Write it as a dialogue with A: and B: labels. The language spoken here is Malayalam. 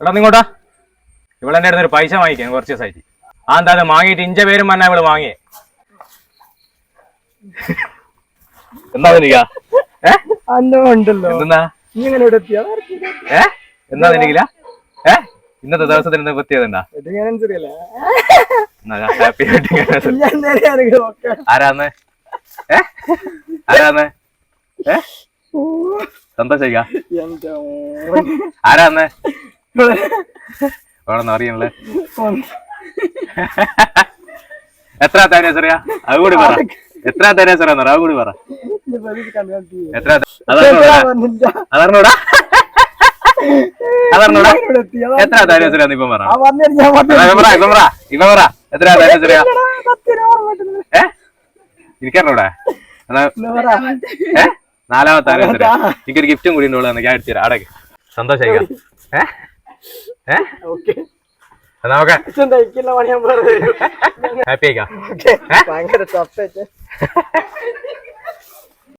A: എടാ നിങ്ങോട്ടാ അടുത്ത് ഒരു പൈസ വാങ്ങിക്കാൻ കുറച്ച് ദിവസമായിട്ട്. ആ എന്താ അത് വാങ്ങിയിട്ട് ഇഞ്ച പേരും പറഞ്ഞാ ഇവൾ വാങ്ങിയേ. എന്താ നിനക്കാ?
B: ഉണ്ടല്ലോ.
A: എന്തെന്നാ?
B: നീ ഇങ്ങനെ ഇവിടെ എത്തിയാ?
A: ഏ? എന്താ നിനക്കില്ല ഏ? ഇന്നത്തെ ദിവസത്തിന് എന്താ? പ്രത്യേകത എന്താ ഹാപ്പി ആരാന്ന്? ഏ? ആരാന്ന്? ഏ? സന്തോഷിക്ക ആരാന്ന്? വേണമെന്ന് അറിയണല്ലേ? എത്ര തേനേസറിയാ അത് കൂടി പറ. എത്ര തേനേസറിയാന്ന് പറ. അത് കൂടി പറ. എത്ര അതറിഞ്ഞൂടാ. അതറിഞ്ഞൂടാ. എത്ര തേനേസറിയാന്ന് ഇപ്പം പറ. ഇപ്പം പറ ഇപ്പം പറ. ഇപ്പം പറ. എത്ര തേനേസറിയാ. ഏ? എനിക്കറിഞ്ഞൂടാ. ഏ? നാലാമത്തെ എനിക്കൊരു ഗിഫ്റ്റും കൂടി ഉണ്ടോളൂ ഞാൻ എടുത്തു തരാം. അടക്ക് സന്തോഷായിക്കാം? ഏ? ഹാപ്പി ആയിക്കാം.
B: ഭയങ്കര